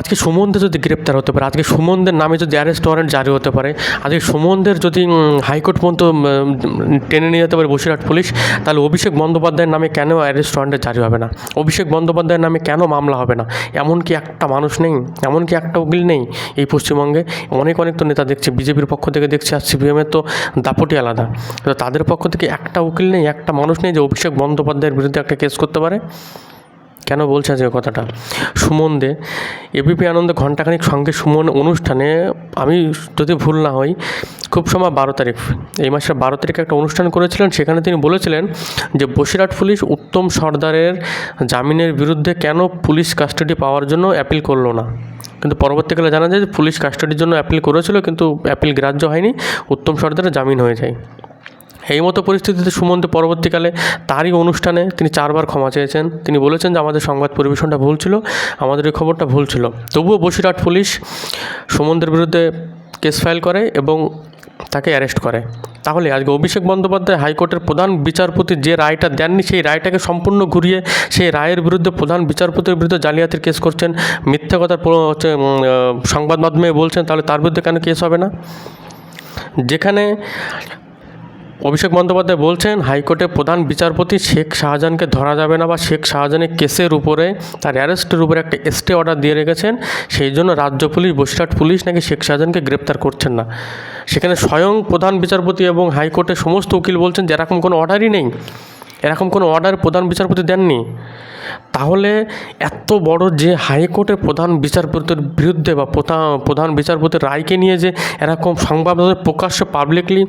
আজকে সুমনদের যদি গ্রেপ্তার হতে পারে, আজকে সুমনদের নামে যদি অ্যারেস্ট ওয়ারেন্ট জারি হতে পারে, আজকে সুমনদের যদি হাইকোর্ট পর্যন্ত টেনে নিয়ে যেতে পারে বসিরহাট পুলিশ, তাহলে অভিষেক বন্দ্যোপাধ্যায়ের নামে কেন অ্যারেস্ট ওয়ারেন্ট জারি হবে না? অভিষেক বন্দ্যোপাধ্যায়ের নামে কেন মামলা হবে না? এমন কি একটা মানুষ নেই এমন কি একটা উকিল নেই এই পশ্চিমবঙ্গে। অনেক অনেক তো নেতা দেখছি, বিজেপির পক্ষ থেকে দেখছি, আর সিপিএমের তো দাপটি আলাদা। তো তাদের পক্ষ থেকে একটা উকিল নেই, একটা মানুষ নেই যে অভিষেক বন্দ্যোপাধ্যায়ের বিরুদ্ধে একটা কেস করতে পারে? কেন বলছে আজকে কথাটা? সুমন দে এবিপি আনন্দে ঘণ্টাখানিক সঙ্গে সুমন অনুষ্ঠানে, আমি যদি ভুল না হই, খুব সময় বারো তারিখ, এই মাসের বারো তারিখে একটা অনুষ্ঠান করেছিলেন, সেখানে তিনি বলেছিলেন যে বসিরহাট পুলিশ উত্তম সর্দারের জামিনের বিরুদ্ধে কেন পুলিশ কাস্টাডি পাওয়ার জন্য অ্যাপিল করল না। কিন্তু পরবর্তীকালে জানা যায় যে পুলিশ কাস্টাডির জন্য অ্যাপিল করেছিল, কিন্তু অ্যাপিল গ্রাহ্য হয়নি, উত্তম সর্দারের জামিন হয়ে যায়। এই মতো পরিস্থিতিতে সুমন্ত পরবর্তীকালে তারই অনুষ্ঠানে তিনি চারবার ক্ষমা চেয়েছেন। তিনি বলেছেন যে, আমাদের সংবাদ পরিবেশনটা ভুল ছিল, আমাদের এই খবরটা ভুল ছিল। তবুও বসিরহাট পুলিশ সুমনদের বিরুদ্ধে কেস ফাইল করে এবং তাকে অ্যারেস্ট করে। তাহলে আজকে অভিষেক বন্দ্যোপাধ্যায় হাইকোর্টের প্রধান বিচারপতি যে রায়টা দেননি, সেই রায়টাকে সম্পূর্ণ ঘুরিয়ে সেই রায়ের বিরুদ্ধে প্রধান বিচারপতির বিরুদ্ধে জালিয়াতির কেস করছেন। মিথ্যা কথা হচ্ছে সংবাদ মাধ্যমে বলছেন, তাহলে তার বিরুদ্ধে কেন কেস হবে না? যেখানে অভিষেক বন্দ্যোপাধ্যায় বলছেন, হাইকোর্টে প্রধান বিচারপতি শেখ শাহজাহানকে ধরা যাবে না বা শেখ শাহজাহানের কেসের উপরে তার অ্যারেস্টের উপরে একটা স্টে অর্ডার দিয়ে রেখেছেন, সেই জন্য রাজ্য পুলিশ, বসিরহাট পুলিশ নাকি শেখ শাহজাহানকে গ্রেপ্তার করছেন না। সেখানে স্বয়ং প্রধান বিচারপতি এবং হাইকোর্টের সমস্ত উকিল বলছেন যে এরকম কোনো অর্ডারই নেই। এরকম কোনো অর্ডার প্রধান বিচারপতি দেননি? তাহলে এত বড় যে হাইকোর্টের প্রধান বিচারপতির বিরুদ্ধে বা প্রধান প্রধান বিচারপতির রায়কে নিয়ে যে এরকম সংবাদ প্রকাশ্য পাবলিকলি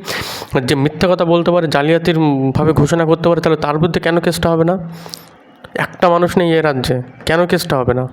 যে মিথ্যা কথা বলতে পারে, জালিয়াতির ভাবে ঘোষণা করতে পারে, তাহলে তার বিরুদ্ধে কেন কেসটা হবে না? একটা মানুষ নেই এ রাজ্যে, কেন কেসটা হবে না?